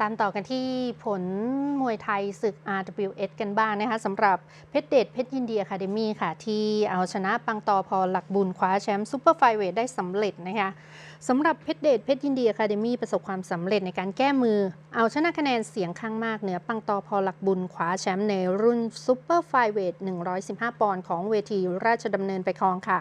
ตามต่อกันที่ผลมวยไทยศึก RWS กันบ้างนะคะสำหรับเพชรเดชเพชรยินดีอะคาเดมี่ค่ะ ที่เอาชนะปังตอพอหลักบุญคว้าแชมป์ซูเปอร์ไฟเวทได้สำเร็จนะคะสำหรับเพชรเดชเพชรยินดีอะคาเดมี่ประสบความสำเร็จในการแก้มือ เอาชนะคะแนนเสียงข้างมากเหนือปังตอพอหลักบุญคว้าแชมป์ในรุ่นซูเปอร์ไฟเวท115 ปอนด์ของเวทีราชดำเนินไปครองค่ะ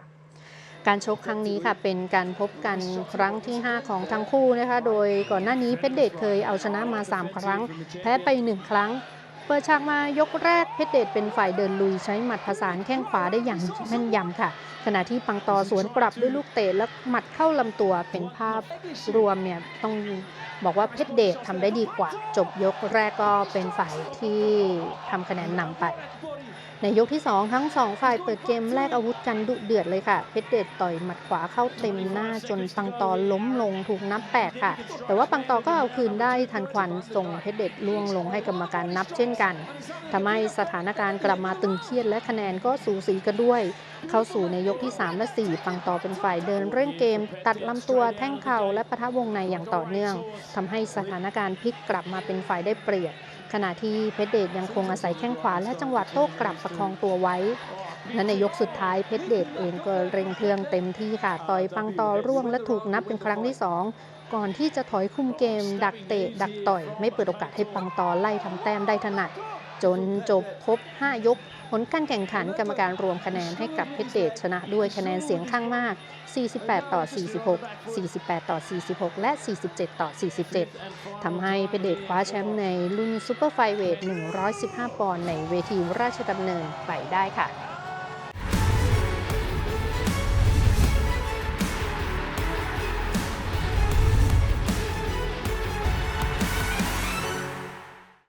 การชกครั้งนี้ค่ะเป็นการพบกันครั้งที่ 5 ของทั้งคู่นะคะ โดยก่อนหน้านี้เพชรเดชเคยเอาชนะมา 3 ครั้ง แพ้ไป 1 ครั้ง เปิดฉากมายกแรกเพชรเดชเป็นฝ่ายเดินลุยใช้หมัดผสานแข้งขวาได้อย่างแม่นยำค่ะ ขณะที่ปังตอสวนกลับด้วยลูกเตะและหมัดเข้าลำตัวเป็นภาพรวมเนี่ยต้องบอกว่าเพชรเดชทำได้ดีกว่า จบยกแรกก็เป็นฝ่ายที่ทำคะแนนนำไปในยกที่ 2 ทั้ง 2 ฝ่ายเปิดเกมแลกอาวุธกันดุเดือดเลยค่ะ เพชรเดชต่อยหมัดขวาเข้าเต็มหน้าจนปังตอล้มลงถูกนับแปดค่ะ แต่ว่าปังตอก็เอาคืนได้ทันควันส่งเพชรเดชล่วงลงให้กรรมการนับเช่นกันทำให้สถานการณ์กลับมาตึงเครียดและคะแนนก็สูสีกันด้วย เข้าสู่ในยกที่ 3 และ4ปังต่อเป็นฝ่ายเดินเร่งเกม ตัดลำตัวแท่งเข่าและปะทะวงในอย่างต่อเนื่องทำให้สถานการณ์พลิกกลับมาเป็นฝ่ายได้เปรียบ ขณะที่เพชรเดชยังคงอาศัยแข้งขวาและจังหวะโต้กลับประคองตัวไว้ และในยกสุดท้ายเพชรเดชเองก็เร่งเครื่องเต็มที่ค่ะ ต่อยปังตอร่วงและถูกนับเป็นครั้งที่ 2 ก่อนที่จะถอยคุมเกม ดักเตะ ดักต่อย ไม่เปิดโอกาสให้ปังตอไล่ทำแต้มได้ถนัด จนจบครบ 5 ยก ผลการแข่งขันกรรมการรวมคะแนนให้กับเพชรเดชชนะด้วยคะแนนเสียงข้างมาก 48 ต่อ 46 48 ต่อ 46 และ 47 ต่อ 47 ทำให้เพชรเดชคว้าแชมป์ในรุ่นซูเปอร์ไฟเวท 115 ปอนด์ในเวทีราชดำเนินไปได้ค่ะ